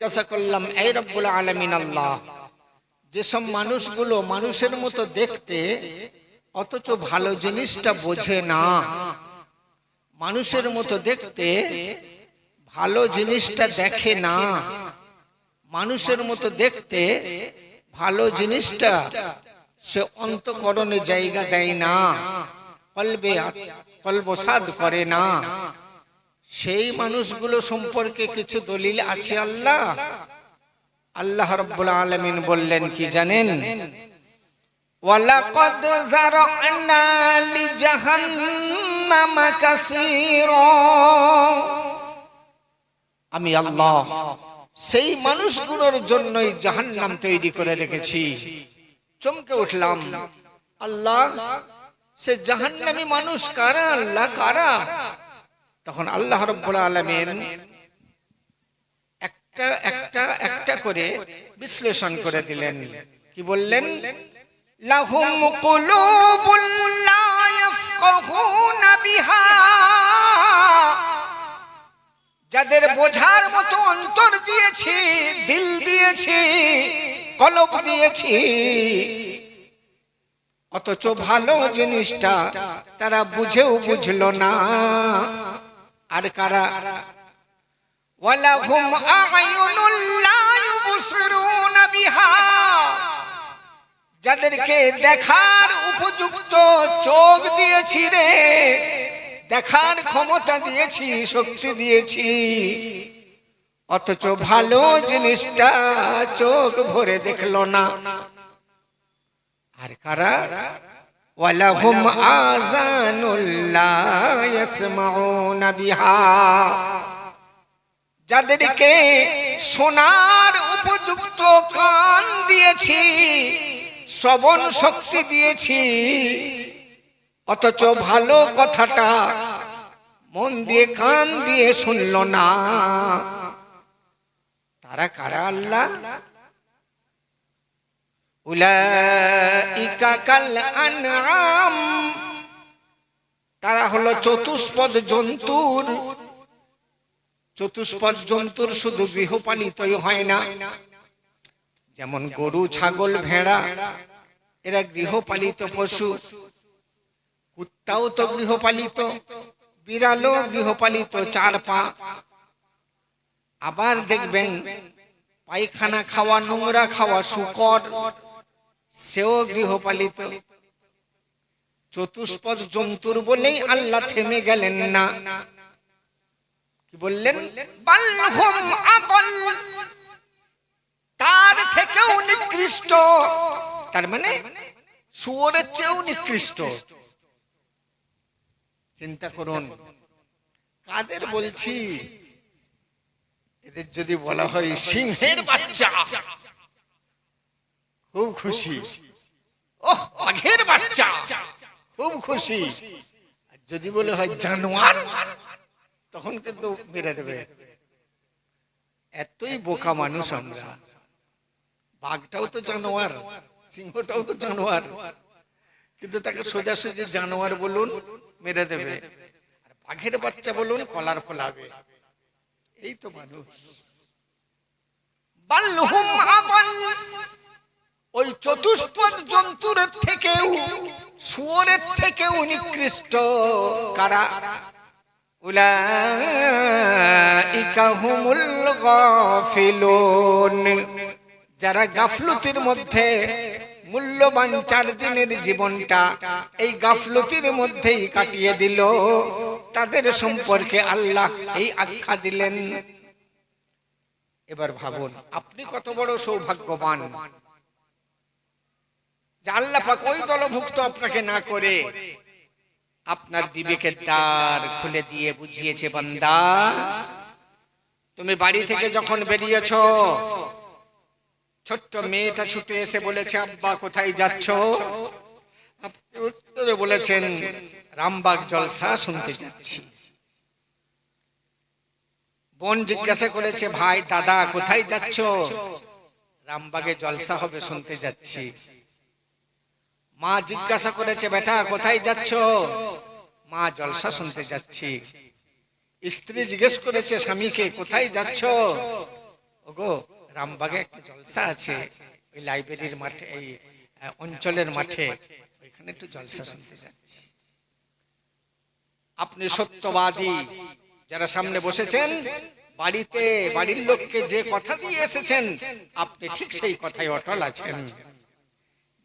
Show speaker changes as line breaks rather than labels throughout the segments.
জিজ্ঞাসা করলাম এই রব্বুল আলমিন আল্লাহ, যেসব মানুষগুলো মানুষের মতো দেখতে অথচ ভালো জিনিসটা বোঝে না, মানুষের মতো দেখতে ভালো জিনিসটা দেখে না, মানুষের মতো দেখতে ভালো জিনিসটা সে অন্তকরণে জায়গা দেয় না, কলবে কলবসাদ করে না সেই মানুষগুলো সম্পর্কে কিছু দলিল আছে আল্লাহ? আল্লাহ রব্বুল আলমিন বললেন, কি জানেন? ওয়ালাকাদ যারা'না লিজাহান্নামা কাসীরা। আমি আল্লাহ সেই মানুষগুলোর জন্যই জাহান্নাম তৈরি করে রেখেছি। চমকে উঠলাম। আল্লাহ, সে জাহান্নামী মানুষ কারা? আল্লাহ কারা? তখন আল্লাহ রব্বুল আলমিন একটা একটা একটা করে বিশ্লেষণ করে দিলেন। কি বললেন? লাহুম যাদের বোঝার মতো অন্তর দিয়েছি, দিল দিয়েছি, কলব দিয়েছি, অথচ ভালো জিনিসটা তারা বুঝেও বুঝলো না। আর কারা? ওয়ালাহুম আ'য়ুনুল লা ইউবসিরুনা যাদেরকে দেখার উপযুক্ত চোখ দিয়েছি রে, দেখার ক্ষমতা দিয়েছি, শক্তি দিয়েছি। অথচ ভালো জিনিসটা চোখ ভরে দেখল না। আর কারা? ওয়ালাহুম আযানুল্লাহ ইয়াসমাউনা বিহা যাদেরকে শোনার উপযুক্ত কান দিয়েছি শ্রবণ শক্তি দিয়েছি অথচ ভালো কথাটা মন দিয়ে কান দিয়ে শুনল না। তারা কারা আল্লাহ? তারা হলো চতুষ্পদ জন্তুর। চতুষ্পদ জন্তুর শুধু গৃহপালিতই হয় না। যেমন গরু, ছাগল, ভেড়া, এরা গৃহপালিত পশু। কুত্তাও তো গৃহপালিত, বিড়ালও গৃহপালিত চার পা। আবার দেখবেন পায়খানা খাওয়া, নোংরা খাওয়া, শুকর। সেও গৃহপালিত। চতুষ্পদ জন্তুর বলেই আল্লাহ থেমে গেলেন না। কি বললেন? তার থেকেও নিকৃষ্ট। তার মানে শুয়োরের চেয়েও নিকৃষ্ট। চিন্তা করুন। কাদের বলছি? এদের যদি বলা হয় সিংহের বাচ্চা। খুব খুশি। ওহ বাঘের বাচ্চা। খুব খুশি। যদি বলে হয় জানোয়ার তখন কিন্তু মেরে দেবে। এতই বোকা মানুষ আমরা। বাঘটাও তো জানোয়ার সিংহটাও তো জানোয়ার। কিন্তু তাকে সোজাসুজি জানোয়ার বলুন মেরে দেবে। আর বাঘের বাচ্চা বলুন কলার ফলাবে। এই তো মানুষ। বাল্লুহুম আদাল ওই চতুষ্পদ জন্তুর থেকেও, শুয়োরের থেকেও নিকৃষ্ট। কারা? যারা গাফলতির মধ্যে মূল্যবান চার দিনের জীবনটা এই গাফলতির মধ্যেই কাটিয়ে দিল, তাদের সম্পর্কে আল্লাহ এই আখ্যা দিলেন। এবার ভাবুন, আপনি কত বড় সৌভাগ্যবান? যে আল্লাহ পাক ওই দলভুক্ত আপনাকে না করে আপনার বিবেকের দ্বার খুলে দিয়ে বুঝিয়েছে, বান্দা। তুমি বাড়ি থেকে যখন বেরিয়েছ, ছোট্ট মেয়েটা ছুটে এসে বলেছে, আব্বা, কোথায় যাচ্ছ? আপনি উত্তরে বলেছেন, রামবাগ জলসা শুনতে যাচ্ছি। বোন জিজ্ঞাসা করেছে, ভাই, দাদা, কোথায় যাচ্ছ? রামবাগে জলসা হবে, শুনতে যাচ্ছি। মা জিজ্ঞাসা করেছে, বেটা, কোথায় যাচ্ছ? মা জলসা শুনতে যাচ্ছি। স্ত্রী জিজ্ঞেস করেছে, স্বামীকে কোথায় যাচ্ছ? ওগো, রামবাগে একটা জলসা আছে, ওই লাইব্রেরির মাঠে, এই অঞ্চলের মাঠে, ওইখানে একটু জলসা শুনতে যাচ্ছি। আপনি সত্যবাদী, যারা সামনে বসেছেন, বাড়িতে, বাড়ির লোককে যে কথা দিয়ে এসেছেন, আপনি ঠিক সেই কথাই অটল আছেন।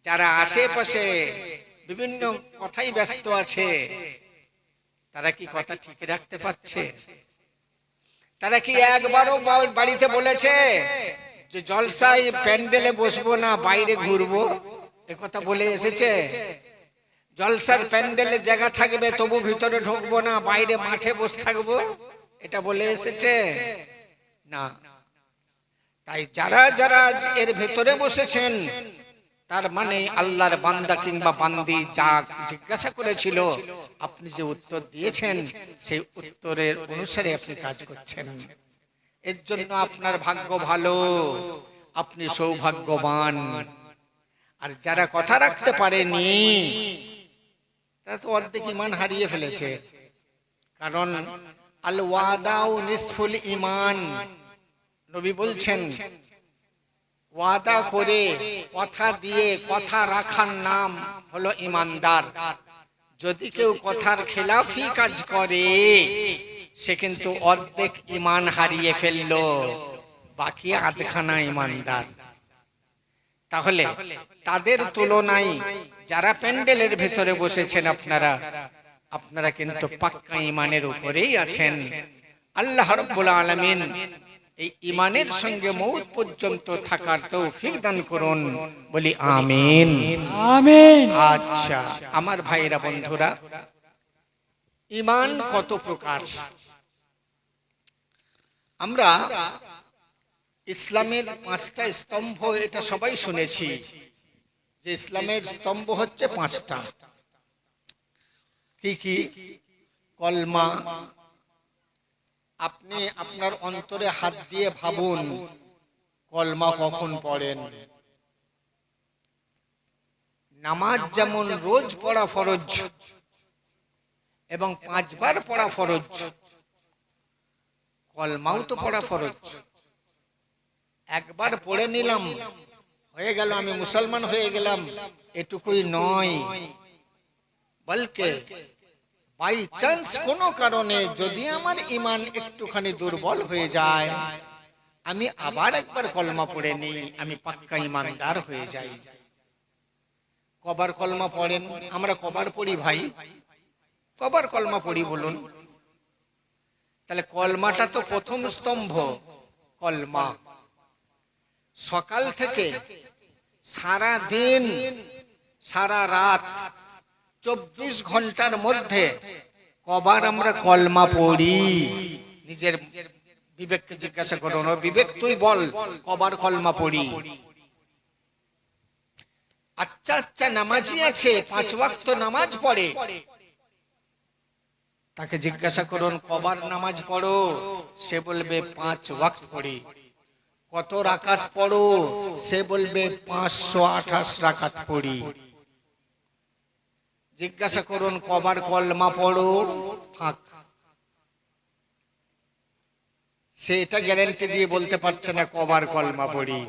যারা আশেপাশে বিভিন্ন কথাই ব্যস্ত আছে তারা কি কথা ঠিক রাখতে পারছে? তারা কি একবারও বাড়িতে বলেছে যে জলসায় প্যান্ডেলে বসবো না বাইরে ঘুরবো? এ কথা বলে এসেছে। জলসার প্যান্ডেলে জায়গা থাকবে তবু ভিতরে ঢুকবো না বাইরে মাঠে বসে থাকব? এটা বলে এসেছে? না। তাই যারা যারা এর ভেতরে বসেছেন তার মানে আল্লাহর বান্দা কিংবা বান্দি যা জিজ্ঞাসা করেছিল আপনি যে উত্তর দিয়েছেন সেই উত্তরের অনুসারে আপনি কাজ করছেন। এর জন্য আপনার ভাগ্য ভালো আপনি সৌভাগ্যবান। আর যারা কথা রাখতে পারেনি তারা তো অর্ধেক ইমান হারিয়ে ফেলেছে। কারণ আল ওয়াদাউ নিসফুল ইমান নবী বলছেন ওয়াদা করে, কথা দিয়ে, কথা রাখার নাম হলো ইমানদার। যদি কেউ কথার খেলাফি কাজ করে, সে কিন্তু অর্ধেক ইমান হারিয়ে ফেলল, বাকি আধখানা ইমানদার। তাহলে তাদের তুলনায় যারা প্যান্ডেলের ভেতরে বসেছেন আপনারা আপনারা কিন্তু পাক্কা ইমানের উপরেই আছেন। আল্লাহ রব্বুল আলামিন এই ইমানের সঙ্গে মৌত পর্যন্ত থাকার তৌফিক দান করুন। বলি আমিন।
আমিন।
আচ্ছা আমার ভাইরা বন্ধুরা ইমান কত প্রকার? আমরা ইসলামের পাঁচটা স্তম্ভ এটা সবাই শুনেছি যে ইসলামের স্তম্ভ হচ্ছে পাঁচটা। কি কি? কলমা আপনি আপনার অন্তরে হাত দিয়ে ভাবুন, কলমা কখন পড়েন? নামাজ যেমন রোজ পড়া ফরজ এবং পাঁচবার পড়া ফরজ, কলমাও তো পড়া ফরজ। একবার পড়ে নিলাম, হয়ে গেল, আমি মুসলমান হয়ে গেলাম, এটুকুই নয়। বলকে বাই চান্স কোনো কারণে যদি আমার ইমান একটুখানি দুর্বল হয়ে যায়, আমি আবার একবার কলমা পড়ে নিই, আমি পাক্কা ইমানদার হয়ে যাই। কবার কলমা পড়েন? আমরা কবার পড়ি ভাই। কবার কলমা পড়ি বলুন। তাহলে কলমাটা তো প্রথম স্তম্ভ, কলমা। সকাল থেকে সারা দিন, সারা রাত চব্বিশ ঘণ্টার মধ্যে কবার আমরা কলমা পড়ি। নিজের বিবেককে জিজ্ঞাসা করুন, ও বিবেক, তুই বল, কবার কলমা পড়ি? আচ্ছা আচ্ছা নামাজি আছে, পাঁচ ওয়াক্ত নামাজ পড়ে। তাকে জিজ্ঞাসা করুন, কবার নামাজ পড়ো? সে বলবে, পাঁচ ওয়াক্ত পড়ি। কত রাকাত পড়ো? সে বলবে, পাঁচশো আঠাশ রাকাত পড়ি। জিজ্ঞাসা করুন, কবার কলমা পড়ো? ফাঁক সে এটা গ্যারেন্টি দিয়ে বলতে পারছে না, কবার কলমা পড়ি।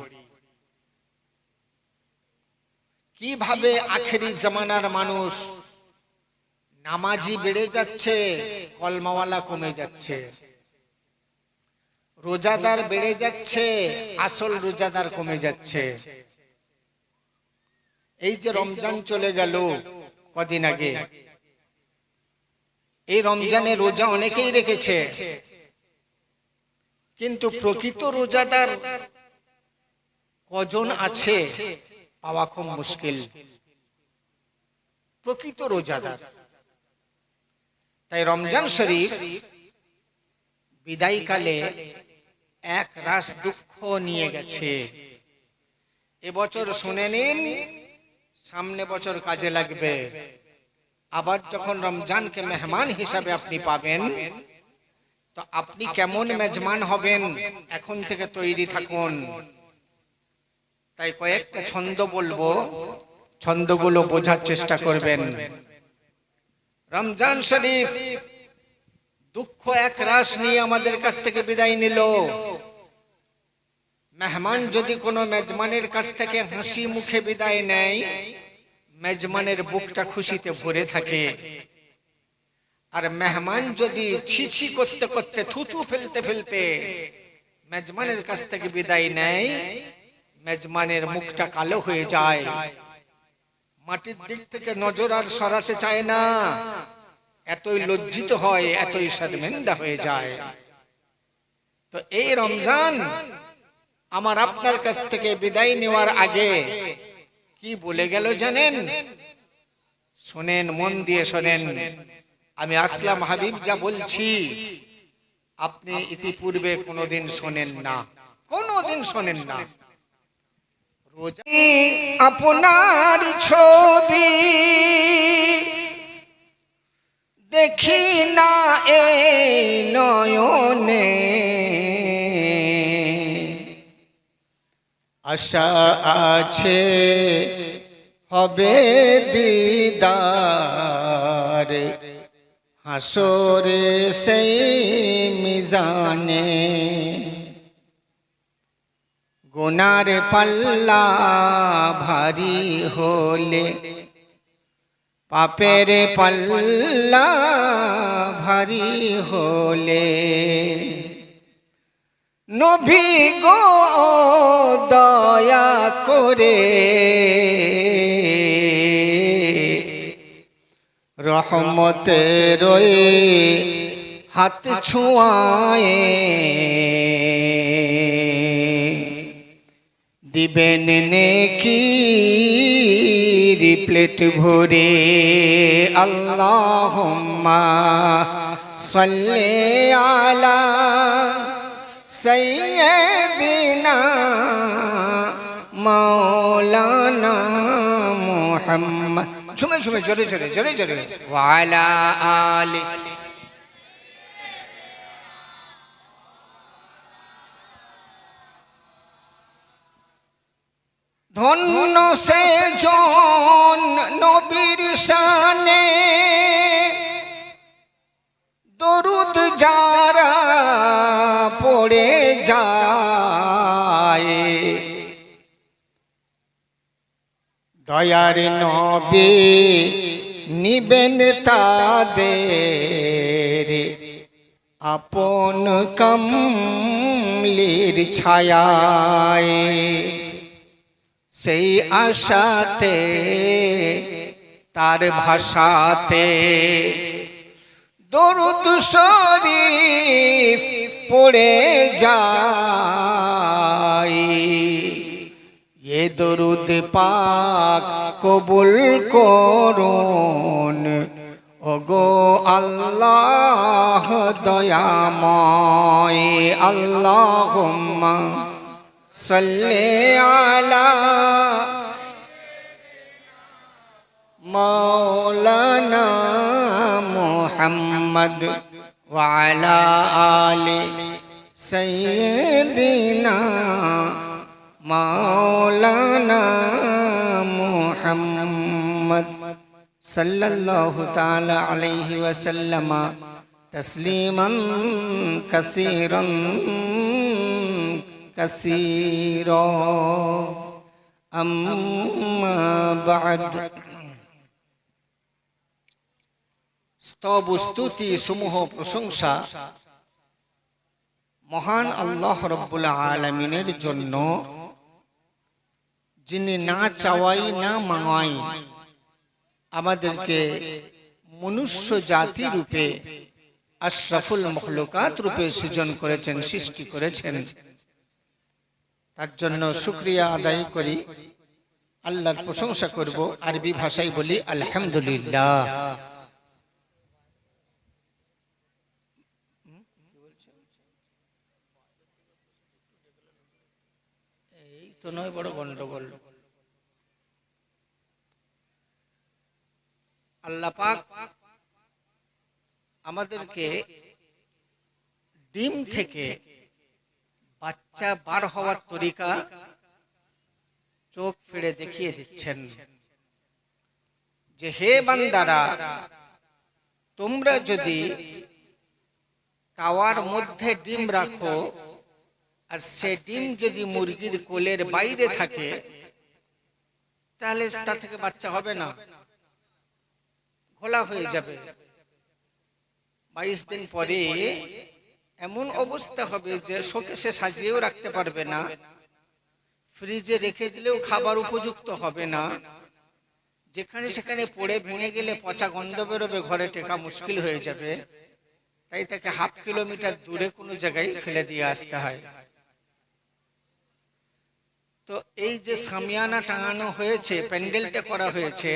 কীভাবে আখেরি জামানার মানুষ নামাজি বেড়ে যাচ্ছে, কলমাওয়ালা কমে যাচ্ছে? রোজাদার বেড়ে যাচ্ছে, আসল রোজাদার কমে যাচ্ছে। এই যে রমজান চলে গেল কদিন আগে। এই রমজানে রোজা অনেকেই রেখেছে। কিন্তু প্রকৃত রোজাদার কজন আছে পাওয়া খুব মুশকিল। প্রকৃত রোজাদার। তাই রমজান শরীফ বিদায়কালে এক রাস দুঃখ নিয়ে গেছে। এবছর শুনে নিন সামনে বছর কাজে লাগবে। আবার যখন রমজানকে মেহমান হিসাবে আপনি পাবেন, তো আপনি কেমন মেজমান হবেন এখন থেকে তৈরি থাকুন। তাই কয়েকটা ছন্দ বলব, ছন্দগুলো বোঝার চেষ্টা করবেন। রমজান শরীফ দুঃখ এক রাস নিয়ে আমাদের কাছ থেকে বিদায় নিল। মেহমান যদি কোনো মেজমানের কাছ থেকে হাসি মুখে বিদায় নেয়, মেজমানের বুকটা খুশিতে ভরে থাকে। আর মেহমান যদি ছিছি করতে করতে থুতু ফেলতে ফেলতে মেজমানের কাছ থেকে বিদায় নেয়, মেজমানের মুখটা কালো হয়ে যায়। মাটির দিক থেকে নজর আর সরাতে চায় না। এতই লজ্জিত হয়, এতই শর্মিন্দা হয়ে যায়। তো এই রমজান আমার আপনার কাছ থেকে বিদায় নেওয়ার আগে কি বলে গেল জানেন? শোনেন, মন দিয়ে শোনেন। আমি আসলাম হাবিব যা বলছি। আপনি ইতিপূর্বে কোনোদিন শোনেন না। কোনোদিন শোনেন না। আপনার ছবি দেখি না এ নয়নে। আশা আছে, হবে দিদার। হাসরে সেই মিজানে। গুনার পাল্লা ভারী হলে, পাপের পাল্লা ভারী হলে। নবী গো, দয়া করে। রহমতে রয়ে হাত ছুঁয়ায় দিবেন নেকি প্লেট ভরে। আল্লাহুম্মা সাল্লি আলা সাইয়্যিদিনা মাওলানা মুহাম্মদ। ঝুমে ঝুমে জোরে জোরে জোরে জোরে। ওয়ালা আলি। ধন্য সে দয়ার নবী নিবেন তাদের। আপন কমলির ছায়ায় সেই আশাতে, তার ভাষাতে দরুদ শরীফ পড়ে যায়। এ দরুদ পাক কবুল করুন। ওগো আল্লাহ দয়াময় আল্লাহ সাল্লে আলা মৌলানা মোহাম্মদ ওয়ালা আলি সৈয়দিনা مولانا محمد صلى الله تعالى عليه وسلم تسليما كثيرا كثيرا أما بعد স্তব স্তুতি সমূহ প্রশংসা মহান আল্লাহ রব্বুল আলমিনের জন্য যিনি না চাওয়াই না মাঙাই আমাদেরকে মনুষ্য জাতি রূপে আশরাফুল মখলুকাত রূপে সৃজন করেছেন সৃষ্টি করেছেন তার জন্য শুক্রিয়া আদায় করি আল্লাহর প্রশংসা করব আরবি ভাষায় বলি আলহামদুলিল্লাহ এই তো নয়, বড় গন্ডগোল। আল্লাহ পাক আমাদেরকে ডিম থেকে বাচ্চা বার হওয়ার তরিকা চোখ ফিরে দেখিয়ে দিচ্ছেন। যে হে বান্দারা, তোমরা যদি তাওয়ার মধ্যে ডিম রাখো আর সে ডিম যদি মুরগির কোলের বাইরে থাকে, তাহলে তা থেকে বাচ্চা হবে না। ঘোলা হয়ে যাবে। বাইশ দিন পরে এমন অবস্থা হবে যে শোকেসে সাজিয়েও রাখতে পারবে না। ফ্রিজে রেখে দিলেও খাবার উপযুক্ত হবে না। যেখানে সেখানে পড়ে ভেঙে গেলে পচা গন্ধ বেরোবে, ঘরে টেকা মুশকিল হয়ে যাবে। তাই তাকে হাফ কিলোমিটার দূরে কোনো জায়গায় ফেলে দিয়ে আসতে হয়। তো এই যে সামিয়ানা টাঙানো হয়েছে, প্যান্ডেলটা করা হয়েছে,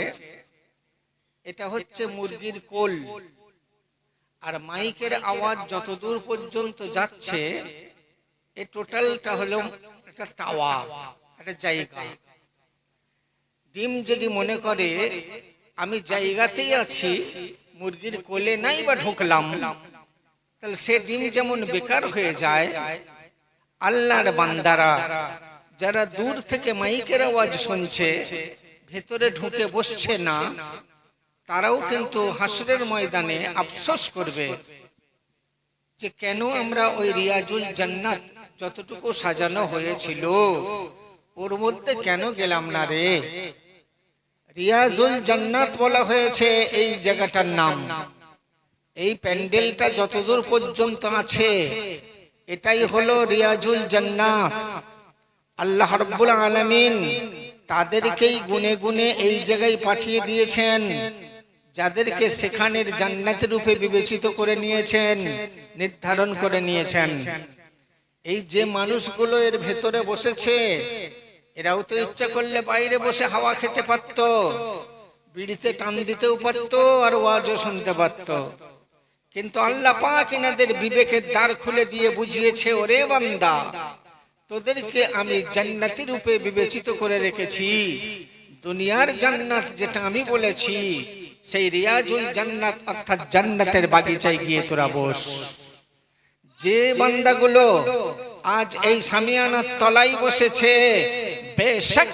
এটা হচ্ছে মুরগির কোল। আর মাইকের আওয়াজ যতদূর পর্যন্ত যাচ্ছে, এ টোটালটা হলো একটা তাওয়া, একটা জায়গা। ডিম যদি মনে করে, আমি জায়গাতেই আছি, মুরগির কোলে নাই বা ঢুকলাম, তাহলে সে ডিম যেমন বেকার হয়ে যায়, আল্লাহর বান্দারা যারা দূর থেকে মাইকের আওয়াজ শুনছে, ভেতরে ঢুকে বসছে না, তারাও কিন্তু হাসরের ময়দানে আফসোস করবে যে কেন আমরা ওই রিয়াজুল জান্নাত যতটুকু সাজানো হয়েছিল, ওর মধ্যে কেন গেলাম না রে? রিয়াজুল জান্নাত বলা হয়েছে এই জায়গাটার নাম। এই প্যান্ডেলটা যতদূর পর্যন্ত আছে, এটাই হলো রিয়াজুল জান্নাত। আল্লাহ রব্বুল আলামিন তাদেরকেই গুনে গুনে এই জায়গায় পাঠিয়ে দিয়েছেন, যাদেরকে সেখানের জান্নাতের রূপে বিবেচিত করে নিয়েছেন, নির্ধারণ করে নিয়েছেন। এই যে মানুষগুলো এর ভেতরে বসেছে, এরাও তো ইচ্ছা করলে বাইরে বসে হাওয়া খেতে পারত, বিড়িতে টান দিতেও পারত আর ওয়াজও শুনতে পারত। কিন্তু আল্লাহ পাক এনাদের বিবেকের দ্বার খুলে দিয়ে বুঝিয়েছে, ওরে বান্দা তোদেরকে আমি জান্নাতি রূপে বিবেচিত করে রেখেছি। দুনিয়ার জান্নাত যেটা আমি বলেছি সেই রিয়াজুল জান্নাত অর্থাৎ জান্নাতের বাগিচায় গিয়ে তোরা বস। যে বান্দাগুলো আজ এই সামিয়ানার তলাই বসেছে বেশক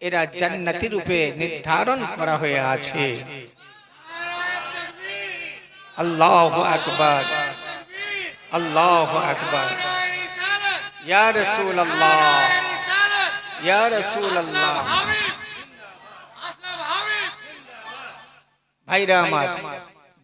এরা জান্নাতি রূপে নির্ধারণ করা হয়ে আছে। আল্লাহ আকবার। আল্লাহ আকবার। ইয়া রসুল আল্লাহ ইয়া রসুল আল্লাহ ভাইরা আমার